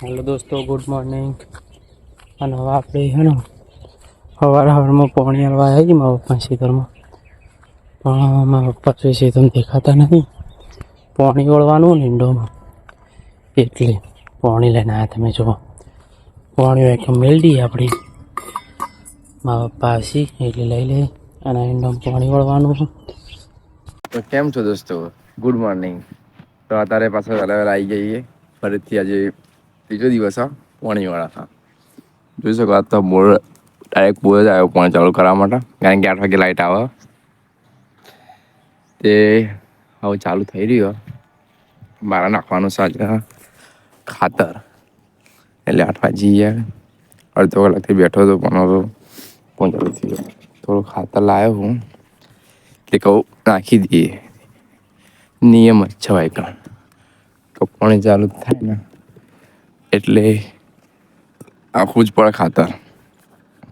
Hello દોસ્તો good morning અને હવે આપણે હે ને સવાર સવારમાં પોણી હલવા આવી ગઈ, મારા પપ્પા ખેતરમાં પણ મારા પપ્પા તો છે તમે દેખાતા નથી. પોણી વળવાનું ને ઇન્ડોમાં એટલે પોણી લઈને આવ્યા તમે જુઓ. પોણી એક મેલડી આપણી. મારા પપ્પા આવશે, એટલે લઈ લે. અને ઇન્ડોમાં પોણી વળવાનું તો કેમ છો દોસ્તો? ગુડ મોર્નિંગ તો અત્યારે પાછા વહેલા વહેલા આવી જઈએ. ફરીથી આજે ત્રીજો દિવસ, હા? પોણીવાળા હા જોઈ શકો આ તો બોર ડાયરેક્ટ બોર જ આવ્યો પોણી ચાલુ કરવા માટે, કારણ કે આઠ વાગે લાઇટ આવે. તે હવે ચાલુ થઈ રહ્યો. મારા નાખવાનું સાંજે ખાતર. એટલે આઠ વાગી ગયા. અડધો કલાકથી બેઠો હતો, પણ હવે પોણી ચાલુ થઈ ગયો. થોડું ખાતર લાવ્યો હું. એટલે કહું, નાખી દઈએ. નિયમ જ છે ભાઈ તો પાણી ચાલુ થાય ને. એટલે આખું જ પડે ખાતર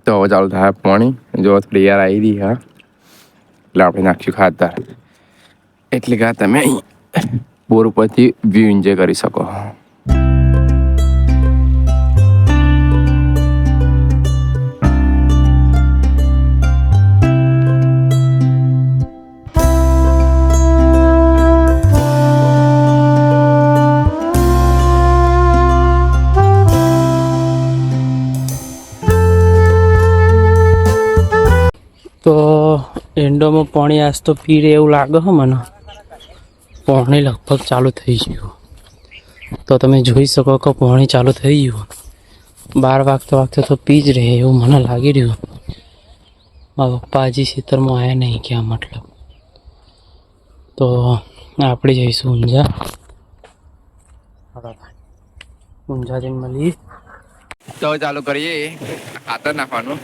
તો હવે ચાલુ થાય પાણી. જો થોડી આવી રહી, હા. એટલે આપણે નાખ્યું ખાતર. એટલે કે તમે બોર ઉપરથી વ્યૂ એન્જોય કરી શકો. તો એન્ડોમાં પાણી આજ તો પીરે એવું લાગે છે મને. પાણી લગભગ ચાલુ થઈ ગયું. તો તમે જોઈ શકો કે પાણી ચાલુ થઈ ગયું. બાર વાગતા વાગતા તો પી જ રહે એવું મને લાગી રહ્યું. મારા પપ્પા હજી ખેતરમાં આવ્યા નહીં ક્યાં મતલબ. તો આપણે જઈશું ઊંઝા. ઊંઝા જઈને મળીએ. તો ચાલુ કરીએ. ખાતર નાખવાનું.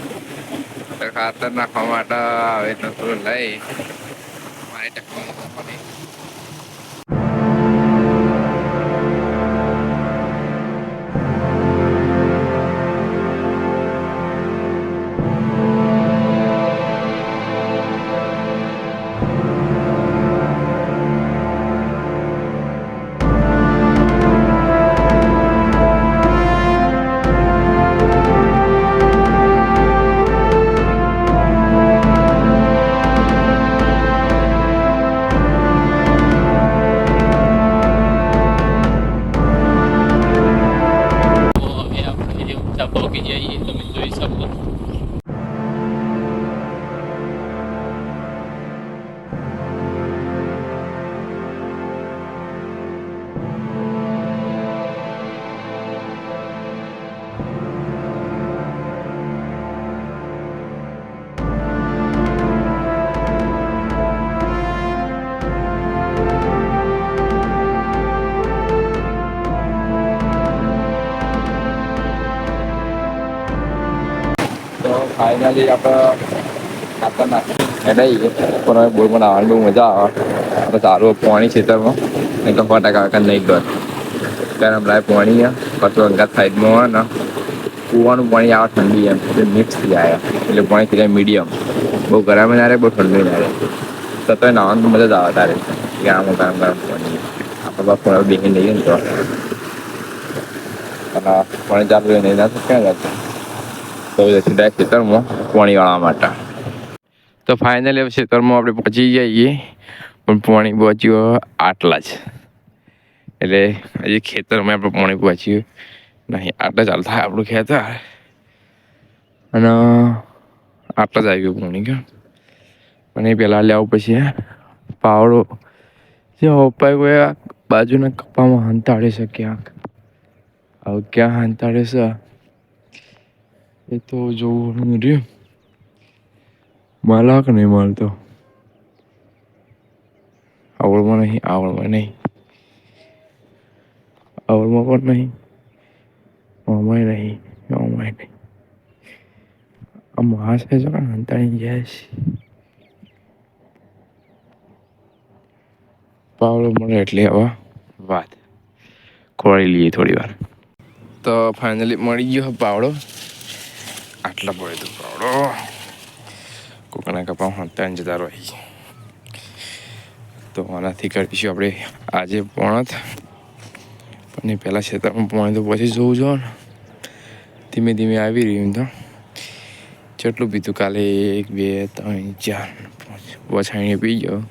ખાતર નાખવા માટે આવે તો લઈ? મારે તો ફાઇનલી આપણે ખાતર નાખી હેડાઈએ પણ હવે બોર બનાવવાની બહુ મજા આવે. આપણે સારું પાણી ખેતરમાં. નહીં તો સો ટકા કાંઈ નહીં ડર ગરમ લાય પાણી પછી અંગાત સાઈડમાં હોય ને, કૂવાનું પાણી આવે ઠંડી એમ. મિક્સ થઈ જાય એટલે પાણી થઈ જાય મીડિયમ બહુ ગરમ ના રહે, બહુ ઠંડુ ના રહે. તો નાવાનું મજા જ આવે તારે. કે ગરમ ગરમ પાણી. આપણે બસ પાણી લઈએ ને તો. પાણી ચાલુ નહીં ના તો ક્યાં જતું જતી ખેતરમાં પાણી વાળવા માટે. તો ફાઇનલી હવે ખેતરમાં આપણે પહોંચી જઈએ, પણ પાણી પહોંચ્યું આટલા જ. એટલે હજી ખેતરમાં આપણે પાણી પહોંચ્યું નહીં, આટલા ચાલતા આપણું ખેતર. અને આટલા જ આવ્યું પાણી કે. અને પહેલાં લેવું પછી પાવડો જે પપ્પાએ કોઈ બાજુના કપામાં હંતાડી છે ક્યાંક હવે ક્યાં હંતાડે છે? એ તો જોવું રહ્યું. માલાક નહીં મળતો આવડમાં નહીં આવડમાં નહીં. આવડમાં પણ નહીં આમાંય નહીં આમાંય નહીં. આ માસ છે અંતાણી છે. પાવડો મળે એટલે આવા વાત. ખોળી લઈએ થોડી વાર. તો ફાઇનલી મળી ગયો પાવડો. પડે તો પાવડો કોકના કપા હંતાને જતા રહી. તો આનાથી કરીશું આપણે આજે પોણત. પણ એ પહેલાં ખેતરમાં પોણે તો પછી જોવું જો ને ધીમે ધીમે આવી રહ્યું તો. જેટલું પીધું કાલે એક, બે, ત્રણ, ચાર, પાંચ વછાણીએ પી ગયો.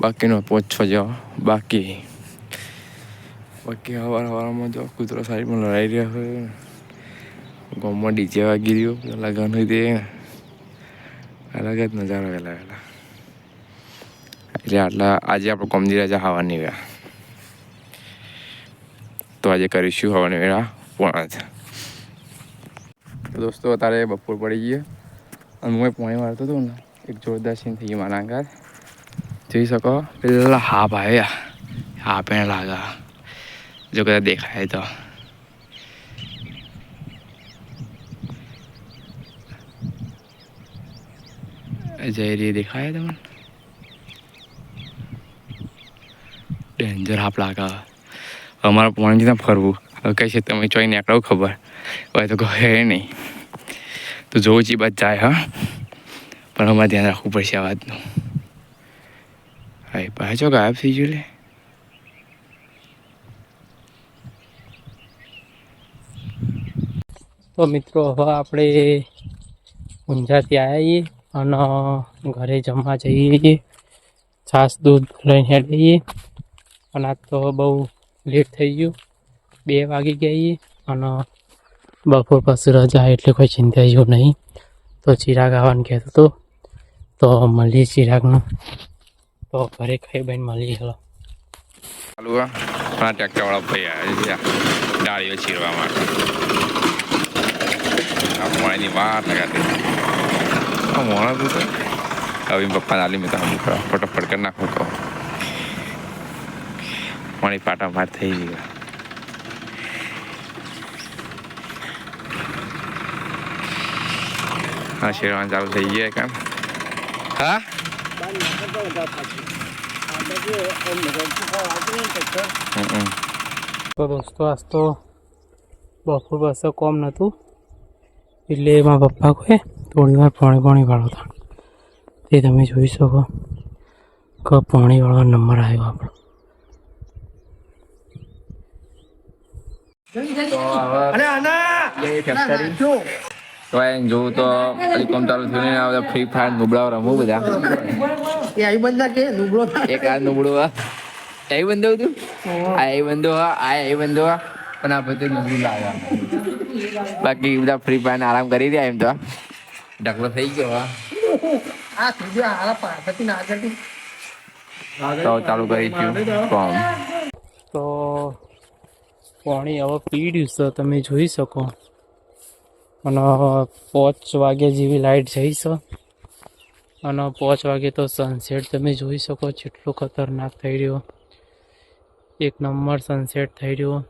બાકીનો પાંચ, છ જવા બાકી. બાકી હવાર હવારમાં જો કૂતરો સાઈડમાં લડાઈ રહ્યો હોય. ગામમાં ડીજે વાગી રહ્યું લગન હોય તે અલગ જ નજારો વહેલા વહેલા. એટલે આટલા આજે આપણે કોમજી રાજા હવાની વેળા. તો આજે કરીશું હવાની વેળા પોણા દોસ્તો, અત્યારે બપોર પડી ગઈ અને હું પોણી મારતો હતો ને, એક જોરદાર સીન થઈ ગઈ મારા આગળ જોઈ શકો? પેલા હાફ આવ્યા હા એને લાગા. જો કદાચ દેખાય તો. જઈ દેખાય તમને? ડેન્જર આપણા લાગે. અમારા પોણીથી ત્યાં ફરવું. કઈ છે તમે ચોઈ નીકળો ખબર. હવે તો કહે નહીં. તો જોવું ચી બાદ જાય, હા? પણ અમારે ધ્યાન રાખવું પડશે આ વાતનું. હા પાછો ગાયબ થઈ ગયો તો મિત્રો, હવે આપણે ઊંઝાથી આવ્યા છીએ. અને ઘરે જમવા જઈએ. છાશ દૂધ લઈને હેડીએ અને આજ તો બહુ લેટ થઈ ગયું. બે વાગી ગયા અને બપોર પછી રજા એટલે કોઈ ચિંતા જેવું નહીં. તો ચિરાગ આવવાનું કહેતો હતો. તો મળીએ ચિરાગનું. તો ઘરે ખાઈ બહેન મળીએ. હલો. ચાલુ ટ્રેક્ટરવાળા ભાઈ આવ્યા ડાળીઓ ચીરવા માટે. પોણીની વાત લગાતી મોણા તું તો હવે પપ્પા નાલી મેં તો હમ કરો ફટોફટ કરી નાખો કહો પાણી પાટા માર થઈ ગયા હા શેરવાન ચાલુ થઈ ગયા કામ હા તો દોસ્તો આજ તો બપોર પાસે કોમ નહોતું એટલે એમાં પપ્પા કહે થોડી વાર પાણી પાણી વાળો હતા. તે તમે જોઈ શકો કે પાણી વાળો નંબર આવ્યો આપણો. તો એમ જોવું તો ખાલી કોમ ચાલુ થયું ને બધા ફ્રી ફાયર નુબળાઓ રમવું બધા. એ આવી બંધા કે નુબળો એક આ નુબળું એ બંધો તું? આ બંધો આ એ બંધો પણ આ બધું નુબળું લાવ્યા. બાકી બધા ફ્રી ફાયર આરામ કરી રહ્યા એમ તો. ઢગલો થઈ ગયો હા. આ સીધું હારા પાછળથી ના આગળથી. તો ચાલુ કરીશું કોમ તો પાણી હવે પીડ્યું છે તમે જોઈ શકો. અને પાંચ વાગ્યા જેવી લાઇટ જઈ છે. અને પાંચ વાગે તો સનસેટ તમે જોઈ શકો જેટલો ખતરનાક થઈ રહ્યો. એક નંબર સનસેટ થઈ રહ્યો.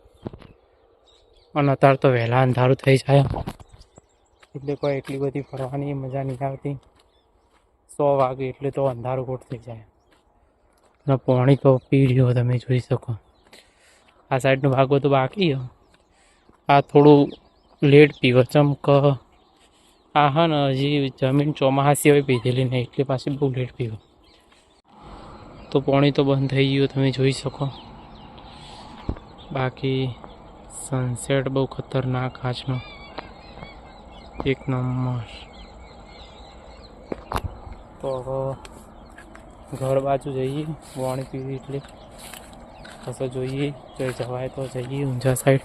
અને અત્યારે તો વહેલા અંધારું થઈ જાય. એટલે કોઈ એટલી બધી ફરવાની મજા નહીં આવતી. સો વાગે એટલે તો અંધારું કોટ થઈ જાય. અને પોણી તો પીળ્યો તમે જોઈ શકો. આ સાઈડનો ભાગો તો બાકી. આ થોડું લેટ પીવો ચમક આ હા ને હજી જમીન ચોમાસી હોય પીધેલી નહીં એટલે પાછી બહુ લેટ પીવો. તો પોણી તો બંધ થઈ ગયું તમે જોઈ શકો. બાકી સનસેટ બહુ ખતરનાક આજનો એક નંબર. તો ઘર બાજુ જઈએ, પાણી પીવી એટલે. પછી જોઈએ, જો જવાય તો જઈએ ઊંઝા સાઈડ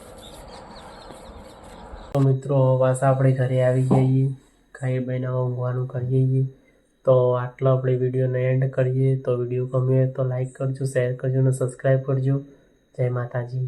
તો મિત્રો, બસ આપણે ઘરે આવી જઈએ ખાઈ બહીને ઊંઘવાનું કરીએ તો આટલો આપણે વિડીયોને એન્ડ કરીએ. તો વીડિયો ગમ્યો તો લાઈક કરજો શેર કરજો અને સબસ્ક્રાઈબ કરજો. જય માતાજી.